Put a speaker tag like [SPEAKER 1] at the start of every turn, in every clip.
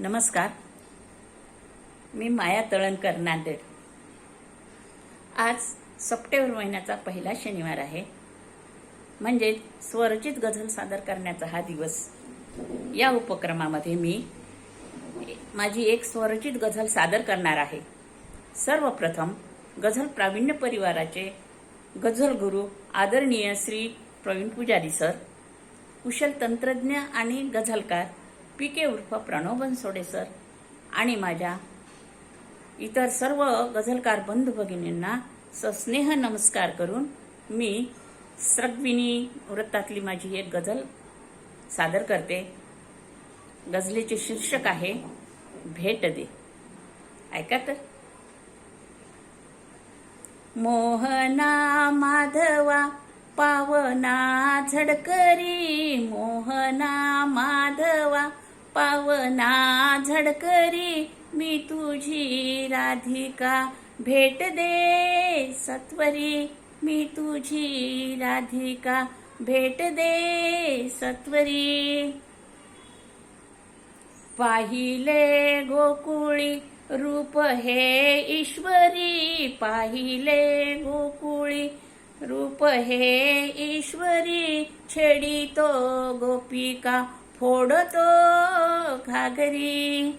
[SPEAKER 1] नमस्कार. मी माया तळणकर नांदेड. आज सप्टेंबर महिन्याचा पहिला शनिवार आहे. म्हणजे स्वरचित गझल सादर करण्याचा हा दिवस. या उपक्रमामध्ये मी माझी एक स्वरचित गझल सादर करणार आहे. सर्वप्रथम गझल प्रावीण्य परिवाराचे गझल गुरु आदरणीय श्री प्रवीण पुजारी सर कुशल तंत्रज्ञ आणि गझलकार पी के उर्फ प्रणव बनसोडे सर आणि माझ्या इतर सर्व गझलकार बंधू भगिनींना सस्नेह नमस्कार करून मी स्रग्विनी वृत्तातली माझी एक गझल सादर करते. गझलेचे शीर्षक आहे भेट दे. ऐका तर. मोहना माधवा पावना झडकरी मोहना पावना झडकरी मी तुझी राधिका. भेट दे सत्वरी मी तुझी राधिका. भेट दे सत्वरी पाहिले गोकुळी रूप हे ईश्वरी. पाहिले गोकुळी रूप हे ईश्वरी. छेडितो गोपिका. फोडतो घागरी.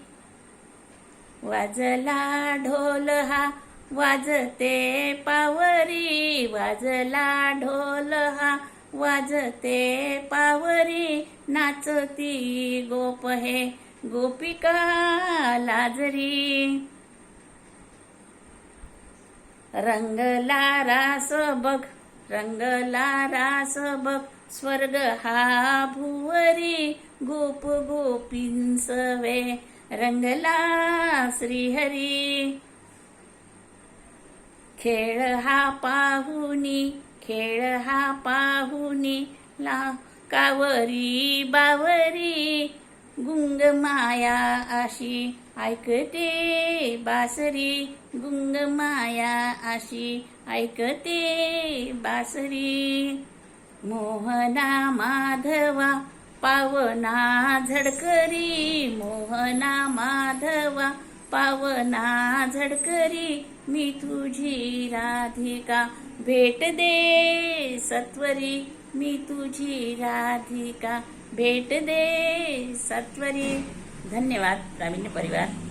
[SPEAKER 1] वाजला ढोल हा वाजते पावरी. वाजला ढोल हा वाजते पावरी. नाचती गोप हे गोपिका लाजरी. रंगला रास बघ रंगला रास बघ. स्वर्ग हा भुवरी गोप गोपींसवे रंगला श्रीहरी. खेळ हा पाहुनी खेळ हा पाहुनी ला कावरी बावरी. गुंग माया अशी ऐकते बासरी गुंग माया अशी ऐकते बासरी. मोहना माधवा पावना झडकरी. मोहना माधवा पावना झडकरी. मी तुझी राधिका भेट दे सत्वरी. मी तुझी राधिका भेट दे सत्वरी. धन्यवाद प्रावीण्य परिवार.